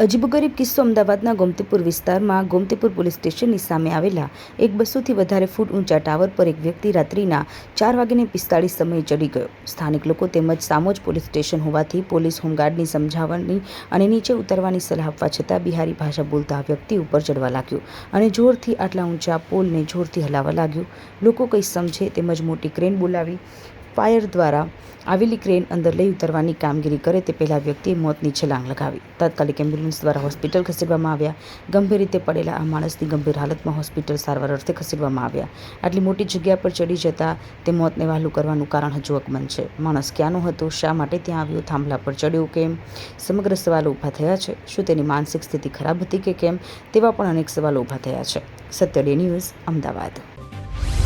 અજીબોગરીબ કિસ્સો અમદાવાદના ગોમતીપુર વિસ્તારમાં ગોમતીપુર પોલીસ સ્ટેશનની સામે આવેલા એક બસોથી વધારે ફૂટ ઊંચા ટાવર પર એક વ્યક્તિ રાત્રિના ચાર વાગ્યાને પિસ્તાળીસ સમયે ચડી ગયો. સ્થાનિક લોકો તેમજ સામોજ પોલીસ સ્ટેશન હોવાથી પોલીસ હોમગાર્ડની સમજાવવાની અને નીચે ઉતરવાની સલાહ આપવા છતાં બિહારી ભાષા બોલતા આ વ્યક્તિ ઉપર ચડવા લાગ્યો અને જોરથી આટલા ઊંચા પોલને જોરથી હલાવવા લાગ્યો. લોકો કંઈ સમજે તેમજ મોટી ક્રેન બોલાવી ફાયર દ્વારા આવેલી ક્રેન અંદર લઈ ઉતરવાની કામગીરી કરે તે પહેલાં વ્યક્તિએ મોતની છલાંગ લગાવી. તાત્કાલિક એમ્બ્યુલન્સ દ્વારા હોસ્પિટલ ખસેડવામાં આવ્યા. ગંભીર રીતે પડેલા આ માણસની ગંભીર હાલતમાં હોસ્પિટલ સારવાર અર્થે ખસેડવામાં આવ્યા. આટલી મોટી જગ્યા પર ચડી જતા તે મોતને વહાલું કરવાનું કારણ હજુ અકમન છે. માણસ ક્યાંનો હતો? શા માટે ત્યાં આવ્યો? થાંભલા પર ચડ્યો કેમ? સમગ્ર સવાલો ઊભા થયા છે. શું તેની માનસિક સ્થિતિ ખરાબ હતી કે કેમ? તેવા પણ અનેક સવાલો ઊભા થયા છે. Satya day news, Ahmedabad.